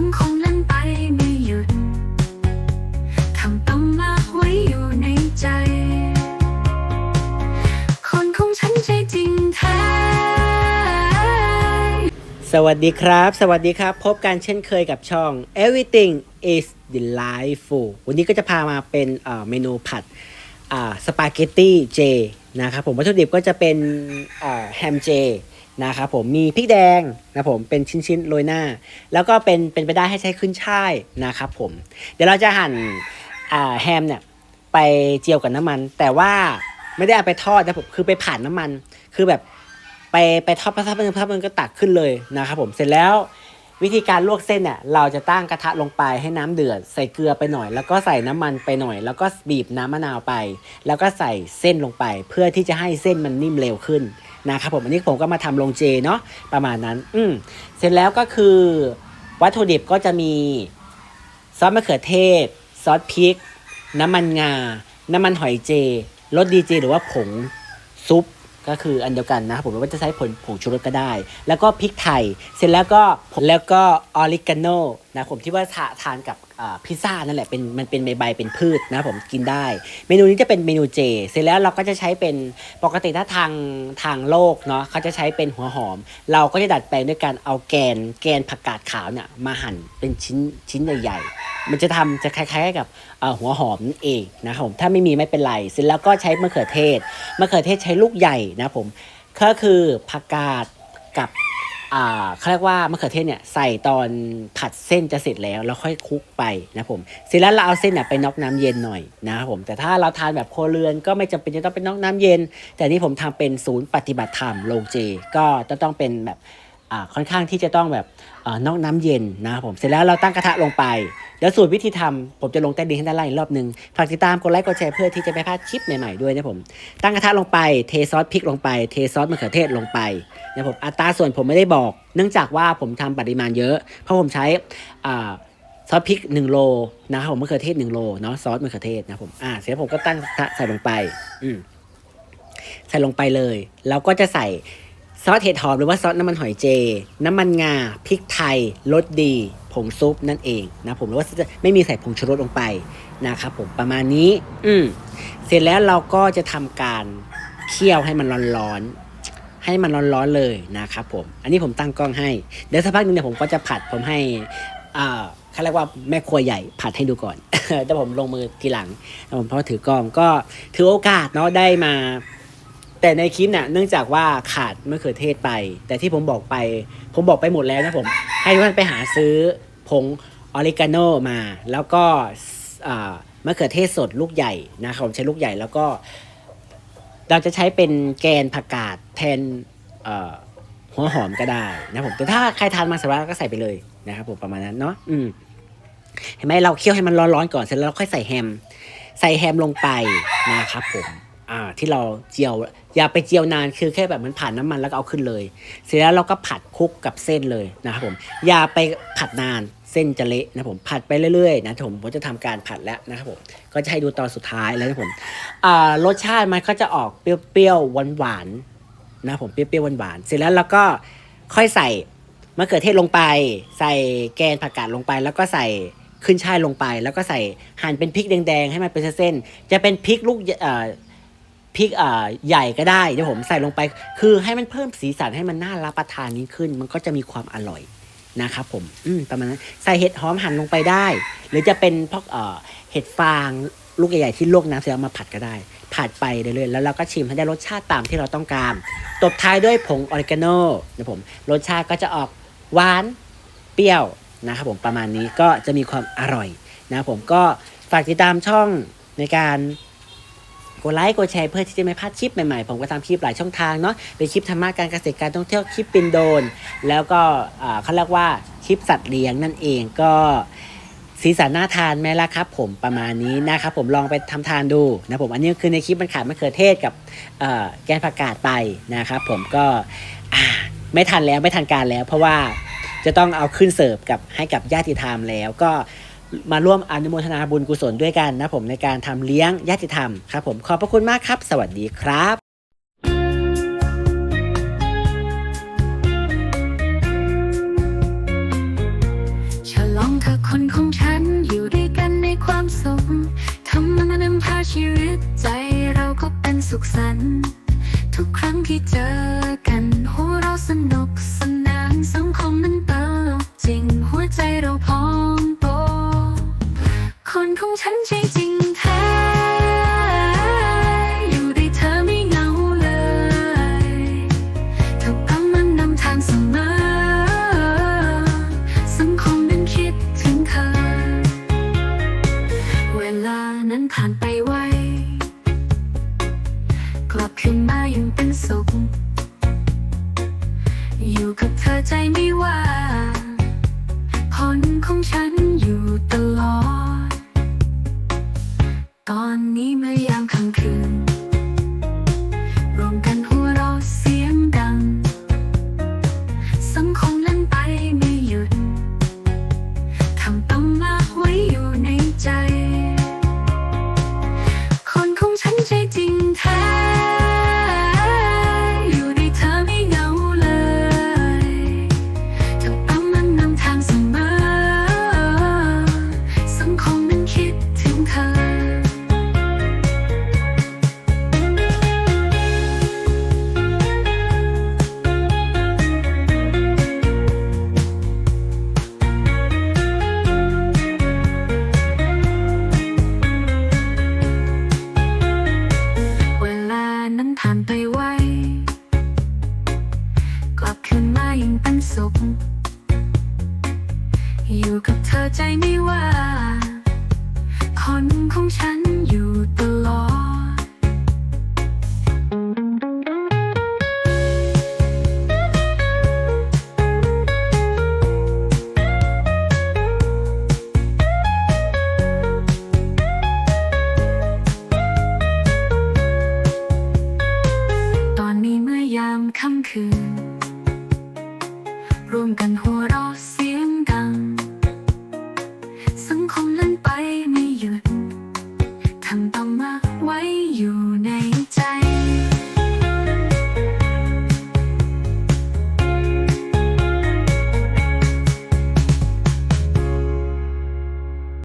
ังคงเล่นไปไม่หยุดคำต้องมาไว้อยู่ในใจ คนของฉันใจจริงแท้สวัสดีครับ สวัสดีครับ พบกันเช่นเคยกับช่อง everything is delightful วันนี้ก็จะพามาเป็นเมนูผัดสปาเกตตี้เจนะครับผมวัตถุดิบก็จะเป็นแฮมเจ นะครับผมมีพริกแดงนะผมเป็นชิ้นๆโรยหน้า แล้วก็เป็นเป็นไปได้ให้ใช้ขึ้นช่ายนะครับผม เดี๋ยวเราจะหั่นแฮมเนี่ยไปเจียวกับน้ำมัน แต่ว่าไม่ได้เอาไปทอดนะผมคือไปผ่านน้ำมัน คือแบบไปไปทอดพับๆพับมันก็ตักขึ้นเลยนะครับผมเสร็จแล้ววิธีการลวกเส้นเนี่ยเราจะตั้งกระทะลงไปให้น้ำเดือด ใส่เกลือไปหน่อย แล้วก็ใส่น้ำมันไปหน่อย แล้วก็บีบน้ำมะนาวไป แล้วก็ใส่เส้นลงไป เพื่อที่จะให้เส้นมันนิ่มเร็วขึ้น นะครับผมอันนี้ผมก็มาทำลงเจเนาะประมาณนั้น อืมเสร็จแล้วก็คือวัตถุดิบก็จะมีซอสมะเขือเทศ ซอสพริก น้ำมันงา น้ำมันหอยเจรสดีเจหรือว่าผงซุปก็คืออันเดียวกันนะครับผมว่าจะใช้ผงผงชูรสก็ได้ แล้วก็พริกไทย เสร็จแล้วก็แล้วก็ออริกาโนนะผมที่ว่าทาทานกับพิซซ่านั่นแหละเป็นมันเป็นใบใบเป็นพืชนะผมกินได้ เมนูนี้จะเป็นเมนูเจ เสร็จแล้วเราก็จะใช้เป็นปกติถ้าทางทางโลกเนาะเขาจะใช้เป็นหัวหอม เราก็จะดัดแปลงด้วยการเอาแกนแกนผักกาดขาวเนี่ยมาหั่นเป็นชิ้นชิ้นใหญ่ๆมันจะทำจะคล้ายๆกับหัวหอมนั่นเองนะครับผมถ้าไม่มีไม่เป็นไร เสร็จแล้วก็ใช้มะเขือเทศมะเขือเทศใช้ลูกใหญ่นะผมก็คือผักกาดกับ อ่าเขาเรียกว่ามะเขือเทศเนี่ยใส่ตอนผัดเส้นจะเสร็จแล้วแล้วค่อยคลุกไปนะผมเสร็จแล้วเราเอาเส้นเนี่ยไปน็อกน้ำเย็นหน่อยนะครับผมแต่ถ้าเราทานแบบโคเรือนก็ไม่จำเป็นจะต้องเป็นน็อกน้ำเย็น แต่นี่ผมทำเป็นศูนย์ปฏิบัติธรรมโรงเจ ก็จะต้องเป็นแบบ ค่อนข้างที่จะต้องแบบอนอกน้ำเย็นนะครับผมเสร็จแล้วเราตั้งกระทะลงไปแล้วสูตรวิธีทำผมจะลงใต้ดินให้ด้านล่างอีกรอบหนึ่งฝากติดตามกดไลค์กดแชร์เพื่อที่จะไม่พลาดคลิปใหม่ๆด้วยนะผม ตั้งกระทะลงไปเทซอสพริกลงไปเทซอสมะเขือเทศลงไปนะผมอัตราส่วนผมไม่ได้บอก เนื่องจากว่าผมทำปริมาณเยอะ เพราะผมใช้ซอสพริก1โลนะครับผมมะเขือเทศ1โลเนาะซอสมะเขือเทศนะผมอ่าเสร็จผมก็ตั้งกระทะใส่ลงไปอืใส่ลงไปเลย แล้วก็จะใส่ ซอสเห็ดหอมหรือว่าซอสน้ำมันหอยเจ น้ำมันงา พริกไทย รสดี ผงซุปนั่นเองนะผมหรือว่าจะไม่มีใส่ผงชูรสลงไปนะครับผมประมาณนี้ อืมเสร็จแล้วเราก็จะทำการเคี่ยวให้มันร้อนๆ ให้มันร้อนๆเลยนะครับผม อันนี้ผมตั้งกล้องให้ เดี๋ยวสักพักหนึงเนี่ยผมก็จะผัดผมให้อ่าเขาเรียกว่าแม่ครัวใหญ่ผัดให้ดูก่อนแต่ผมลงมือทีหลังผมเพราะถือกล้องก็ถือโอกาสเนาะได้มา แต่ในคลิปเนี่ยเนื่องจากว่าขาดมะเขือเทศไป แต่ที่ผมบอกไป ผมบอกไปหมดแล้วนะผม ให้ทุกท่านไปหาซื้อผงออริกาโนมา แล้วก็มะเขือเทศสดลูกใหญ่นะครับผมใช้ลูกใหญ่แล้วก็ เราจะใช้เป็นแกนผักกาดแทนหัวหอมก็ได้นะผมแต่ถ้าใครทานมังสวิรัติก็ใส่ไปเลยนะครับผมประมาณนั้นเนาะอืมเห็นไหมเราเคี่ยวให้มันร้อนๆก่อนเสร็จแล้วเราค่อยใส่แฮม ใส่แฮมลงไปนะครับผม อ่าที่เราเจียว อย่าไปเจียวนานคือแค่แบบมันผ่านน้ำมันแล้วก็เอาขึ้นเลย เสร็จแล้วเราก็ผัดคลุกกับเส้นเลยนะครับผมอย่าไปผัดนานเส้นจะเละนะผมผัดไปเรื่อยๆนะผมผมจะทำการผัดแล้วนะครับผมก็จะให้ดูตอนสุดท้ายแล้วนะผมอ่ารสชาติมันก็จะออกเปรี้ยวๆหวานๆนะผมเปรี้ยวๆหวานๆเสร็จแล้วเราก็ค่อยใส่มะเขือเทศลงไป ใส่แกนผักกาดลงไป แล้วก็ใส่ขึ้นช่ายลงไป แล้วก็ใส่หั่นเป็นพริกแดงๆให้มันเป็นเส้นจะเป็นพริกลูกเอ่อ พริกอ่าใหญ่ก็ได้เดี๋ยวผมใส่ลงไป คือให้มันเพิ่มสีสันให้มันน่ารับประทานยิ่งขึ้น มันก็จะมีความอร่อยนะครับผมอืมประมาณนั้นใส่เห็ดหอมหั่นลงไปได้ หรือจะเป็นพวกเอ่อเห็ดฟางลูกใหญ่ๆที่ลวกน้ำเสร็จมาผัดก็ได้ ผัดไปเรื่อยๆแล้วเราก็ชิมให้ได้รสชาติตามที่เราต้องการ ตบท้ายด้วยผงออริกาโนนะผมรสชาติก็จะออกหวานเปรี้ยวนะครับผมประมาณนี้ก็จะมีความอร่อยนะผมก็ฝากติดตามช่องในการ กดไลค์กดแชร์เพื่อที่จะไม่พลาดคลิปใหม่ๆ ผมก็ทำคลิปหลายช่องทางเนาะเป็นคลิปธรรมะการเกษตรการท่องเที่ยวคลิปปินโดน แล้วก็เขาเรียกว่าคลิปสัตว์เลี้ยงนั่นเองก็สีสันน่าทานไหมล่ะครับ ผมประมาณนี้นะครับผมลองไปทำทานดูนะผมอันนี้คือในคลิปมันขาดมะเขือเทศกับแกนผักกาดไปนะครับผมก็ไม่ทันแล้วไม่ทันการแล้ว เพราะว่าจะต้องเอาขึ้นเสิร์ฟกับให้กับญาติธรรมแล้วก็ มาร่วมอนุโมทนาบุญกุศลด้วยกันนะผมในการทำเลี้ยงญาติธรรมครับผมขอบพระคุณมากครับ สวัสดีครับฉลองเธอคนของฉันอยู่ด้วยกันในความสุขทำมันนำพาชีวิตใจเราก็เป็นสุขสันต์ทุกครั้งที่เจอกันหัวเราสนุก ใจไม่ว่าผนของฉันอยู่ตลอด ตอนนี้เมื่อยามค่ำคืน away